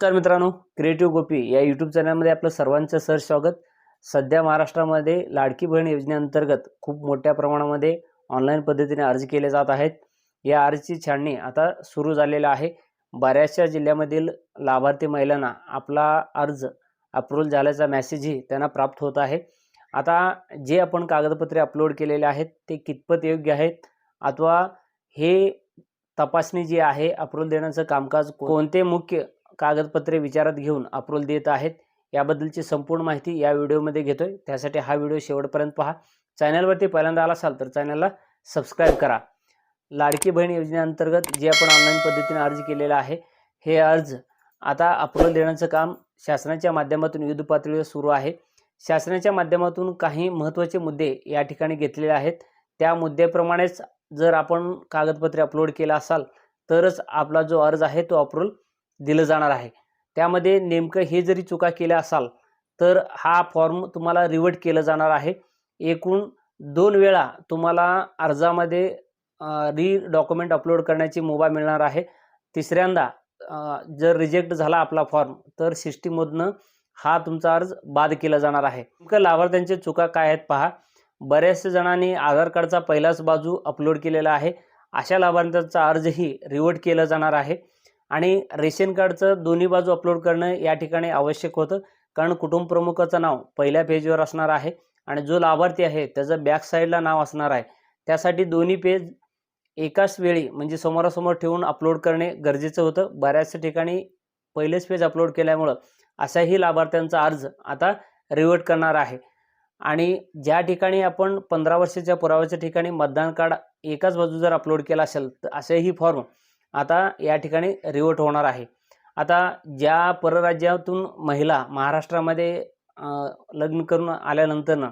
तर मित्रांनो क्रिएटिव्ह गोपी या यूट्यूब चॅनलमध्ये आपलं सर्वांचं सर स्वागत. सध्या महाराष्ट्रामध्ये लाडकी बहीण योजनेअंतर्गत खूप मोठ्या प्रमाणामध्ये ऑनलाईन पद्धतीने अर्ज केले जात आहेत. या अर्जची छाणणी आता सुरू झालेलं आहे. बऱ्याचशा जिल्ह्यामधील लाभार्थी महिलांना आपला अर्ज अप्रूव्हल झाल्याचा मेसेजही त्यांना प्राप्त होत आहे. आता जे आपण कागदपत्रे अपलोड केलेले आहेत ते कितपत योग्य आहेत? अथवा हे तपासणी जी आहे अप्रूव्हल देण्याचं कामकाज कोणते मुख्य कागदपत्रे विचारात घेऊन अप्रूव्हल देत आहेत. याबद्दलची संपूर्ण माहिती या व्हिडिओमध्ये घेतोय. त्यासाठी हा व्हिडिओ शेवटपर्यंत पहा. चॅनलवरती पहिल्यांदा आला असाल तर चॅनलला सबस्क्राईब करा. लाडकी बहीण योजनेअंतर्गत जे आपण ऑनलाईन पद्धतीने अर्ज केलेला आहे हे अर्ज आता अप्रूव्हल देण्याचं काम शासनाच्या माध्यमातून युद्ध पातळीवर सुरू आहे. शासनाच्या माध्यमातून काही महत्त्वाचे मुद्दे या ठिकाणी घेतलेले आहेत. त्या मुद्द्याप्रमाणेच जर आपण कागदपत्रे अपलोड केला असाल तरच आपला जो अर्ज आहे तो अप्रूव्हल दिलं जाणार आहे. त्यामध्ये नेमकं हे जरी चुका केल्या असाल तर हा फॉर्म तुम्हाला रिवर्ट केलं जाणार आहे. एकूण दोन वेळा तुम्हाला अर्जामध्ये री डॉक्युमेंट अपलोड करण्याची मुभा मिळणार आहे. तिसऱ्यांदा जर रिजेक्ट झाला आपला फॉर्म तर सिस्टीममधनं हा तुमचा अर्ज बाद केला जाणार आहे. नेमकं लाभार्थ्यांच्या चुका काय आहेत पहा. बऱ्याचशा जणांनी आधार कार्डचा पहिलाच बाजू अपलोड केलेला आहे. अशा लाभार्थ्यांचा अर्जही रिवर्ट केला जाणार आहे. आणि रेशन कार्डचं दोन्ही बाजू अपलोड करणं या ठिकाणी आवश्यक होतं. कारण कुटुंब प्रमुखाचं नाव पहिल्या पेजवर असणार आहे आणि जो लाभार्थी आहे त्याचं बॅक साईडला नाव असणार आहे. त्यासाठी दोन्ही पेज एकाच वेळी म्हणजे समोरासमोर ठेवून अपलोड करणे गरजेचं होतं. बऱ्याचशा ठिकाणी पहिलेच पेज अपलोड केल्यामुळं असाही लाभार्थ्यांचा अर्ज आता रिवर्ट करणार आहे. आणि ज्या ठिकाणी आपण पंधरा वर्षाच्या पुराव्याच्या ठिकाणी मतदान कार्ड एकाच बाजू जर अपलोड केला असेल तर असेही फॉर्म आता या ठिकाणी रिवर्ट होणार आहे. आता ज्या परराज्यातून महिला महाराष्ट्रामध्ये लग्न करून आल्यानंतरनं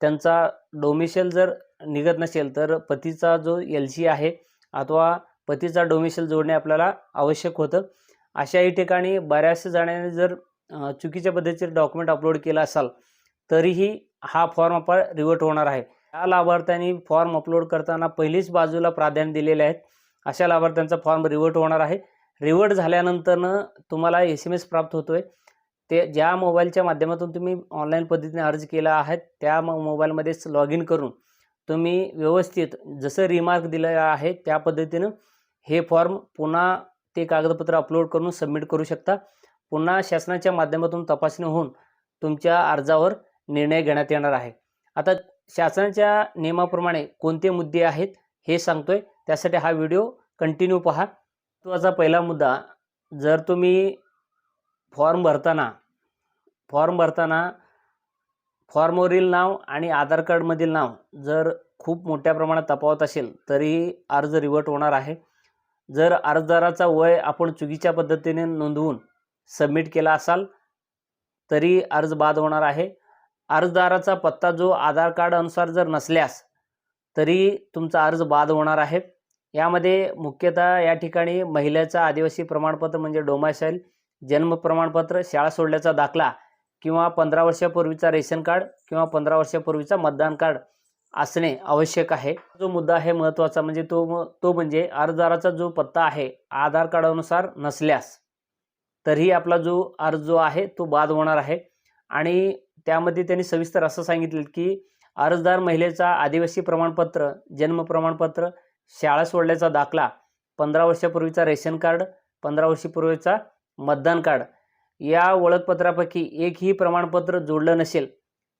त्यांचा डोमिशल जर निघत नसेल तर पतीचा जो एल सी आहे अथवा पतीचा डोमिशल जोडणे आपल्याला आवश्यक होतं. अशाही ठिकाणी बऱ्याचशा जणांनी जर चुकीच्या पद्धतीचे डॉक्युमेंट अपलोड केला असाल तरीही हा फॉर्म आपण रिवर्ट होणार आहे. या लाभार्थ्यांनी फॉर्म अपलोड करताना पहिलीच बाजूला प्राधान्य दिलेले आहेत. अशा लाभार्थ्यांचा फॉर्म रिवर्ट होणार आहे. रिवर्ट झाल्यानंतरनं तुम्हाला एस एम एस प्राप्त होतो आहे ते ज्या मोबाईलच्या माध्यमातून तुम्ही ऑनलाईन पद्धतीने अर्ज केला आहे त्या मो मोबाईलमध्येच लॉग इन करून तुम्ही व्यवस्थित जसं रिमार्क दिलेलं आहे त्या पद्धतीनं हे फॉर्म पुन्हा ते कागदपत्र अपलोड करून सबमिट करू शकता. पुन्हा शासनाच्या माध्यमातून तपासणी होऊन तुमच्या अर्जावर निर्णय घेण्यात येणार आहे. आता शासनाच्या नियमाप्रमाणे कोणते मुद्दे आहेत? हे सांगतोय. त्यासाठी हा व्हिडिओ कंटिन्यू पहा. महत्त्वाचा पहिला मुद्दा. जर तुम्ही फॉर्म भरताना फॉर्म भरताना फॉर्मवरील नाव आणि आधार कार्डमधील नाव जर खूप मोठ्या प्रमाणात तपावत असेल तरीही अर्ज रिवर्ट होणार आहे. जर अर्जदाराचा वय आपण चुकीच्या पद्धतीने नोंदवून सबमिट केला असाल तरी अर्ज बाद होणार आहे. अर्जदाराचा पत्ता जो आधार कार्ड अनुसार जर नसल्यास तरी तुमचा अर्ज बाद होणार आहे. यामध्ये मुख्यतः या ठिकाणी महिलेचा आदिवासी प्रमाणपत्र म्हणजे डोमासाईल जन्म प्रमाणपत्र शाळा सोडल्याचा दाखला किंवा पंधरा वर्षापूर्वीचा रेशन कार्ड किंवा पंधरा वर्षापूर्वीचा मतदान कार्ड असणे आवश्यक आहे. जो मुद्दा आहे महत्त्वाचा म्हणजे तो म- तो म्हणजे अर्जदाराचा जो पत्ता आहे आधार कार्डानुसार नसल्यास तरीही आपला जो अर्ज जो आहे तो बाद होणार आहे. आणि त्यामध्ये त्यांनी सविस्तर असं सांगितलं की अर्जदार महिलेचा आदिवासी प्रमाणपत्र जन्म प्रमाणपत्र शाळा सोडल्याचा दाखला पंधरा वर्षापूर्वीचा रेशन कार्ड पंधरा वर्षापूर्वीचा मतदान कार्ड. या ओळखपत्रापैकी एकही प्रमाणपत्र जोडलं नसेल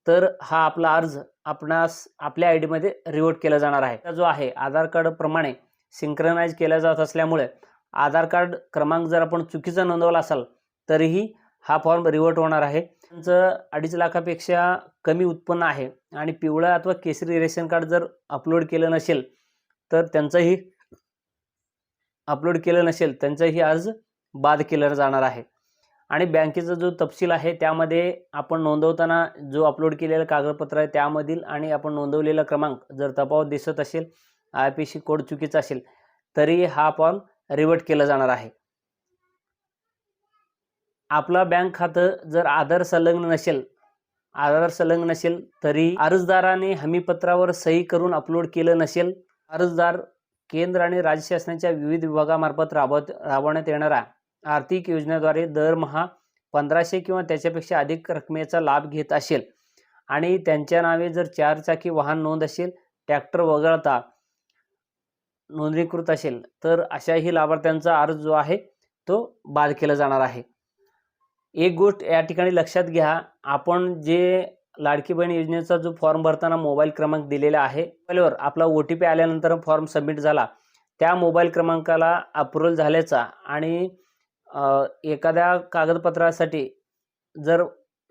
तर हा आपला अर्ज आपणास आपल्या आय डीमध्ये रिवोट केला जाणार आहे. जो आहे आधार कार्डप्रमाणे सिंक्रनाइज केला जात असल्यामुळे आधार कार्ड क्रमांक जर आपण चुकीचा नोंदवला असाल तरीही हा फॉर्म रिवर्ट होणार आहे. त्यांचं अडीच लाखापेक्षा कमी उत्पन्न आहे आणि पिवळं अथवा केसरी रेशन कार्ड जर अपलोड केलं नसेल तर त्यांचंही अपलोड केलं नसेल त्यांचाही अर्ज बाद केला जाणार आहे. आणि बँकेचा जो तपशील आहे त्यामध्ये आपण नोंदवताना जो अपलोड केलेलं कागदपत्र आहे त्यामधील आणि आपण नोंदवलेला क्रमांक जर तफावत दिसत असेल आय पी सी कोड चुकीचा असेल तरी हा फॉर्म रिवर्ट केला जाणार आहे. आपला बँक खातं जर आधार संलग्न नसेल आधार संलग्न नसेल तरी अर्जदाराने हमीपत्रावर सही करून अपलोड केलं नसेल अर्जदार केंद्र आणि राज्य शासनाच्या विविध विभागामार्फत राबवत राबवण्यात येणारा आर्थिक योजनेद्वारे दरमहा पंधराशे किंवा त्याच्यापेक्षा अधिक रकमेचा लाभ घेत असेल आणि त्यांच्या नावे जर चारचाकी वाहन नोंद असेल ट्रॅक्टर वगळता नोंदणीकृत असेल तर अशाही लाभार्थ्यांचा अर्ज जो आहे तो बाद केला जाणार आहे. एक गोष्ट या ठिकाणी लक्षात घ्या आपण जे लाडकी बहीण योजनेचा जो फॉर्म भरताना मोबाईल क्रमांक दिलेला आहे मोबाईलवर आपला ओ टी पी आल्यानंतर फॉर्म सबमिट झाला त्या मोबाईल क्रमांकाला अप्रुव्हल झाल्याचा आणि एखाद्या कागदपत्रासाठी जर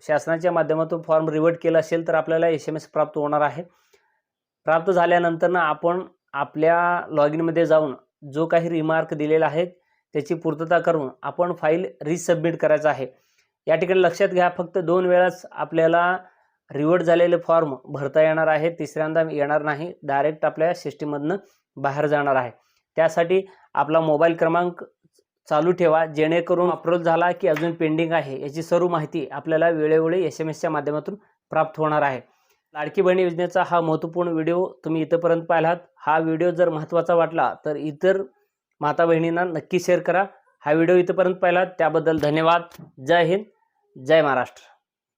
शासनाच्या माध्यमातून फॉर्म रिवर्ट केला असेल तर आपल्याला एस एम एस प्राप्त होणार आहे. प्राप्त झाल्यानंतर ना आपण आपल्या लॉग इनमध्ये जाऊन जो काही रिमार्क दिलेला आहे त्याची पूर्तता करून आपण फाईल रिसबमिट करायचं आहे. या ठिकाणी लक्षात घ्या फक्त दोन वेळाच आपल्याला रिवर्ट झालेले फॉर्म भरता येणार आहे तिसऱ्यांदा येणार नाही. डायरेक्ट आपल्या सिस्टीममधनं बाहेर जाणार आहे. त्यासाठी आपला मोबाईल क्रमांक चालू ठेवा. जेणेकरून अप्रूव्हल झाला की अजून पेंडिंग आहे. याची सर्व माहिती आपल्याला वेळोवेळी एस एम एसच्या माध्यमातून प्राप्त होणार आहे. लाडकी बहिणी योजनेचा हा महत्त्वपूर्ण व्हिडिओ तुम्ही इथंपर्यंत पाहिलात. हा व्हिडिओ जर महत्त्वाचा वाटला तर इतर माता बहिणींना नक्की शेअर करा. हा व्हिडिओ इथंपर्यंत पाहिलात. त्याबद्दल धन्यवाद. जय हिंद. जय महाराष्ट्र.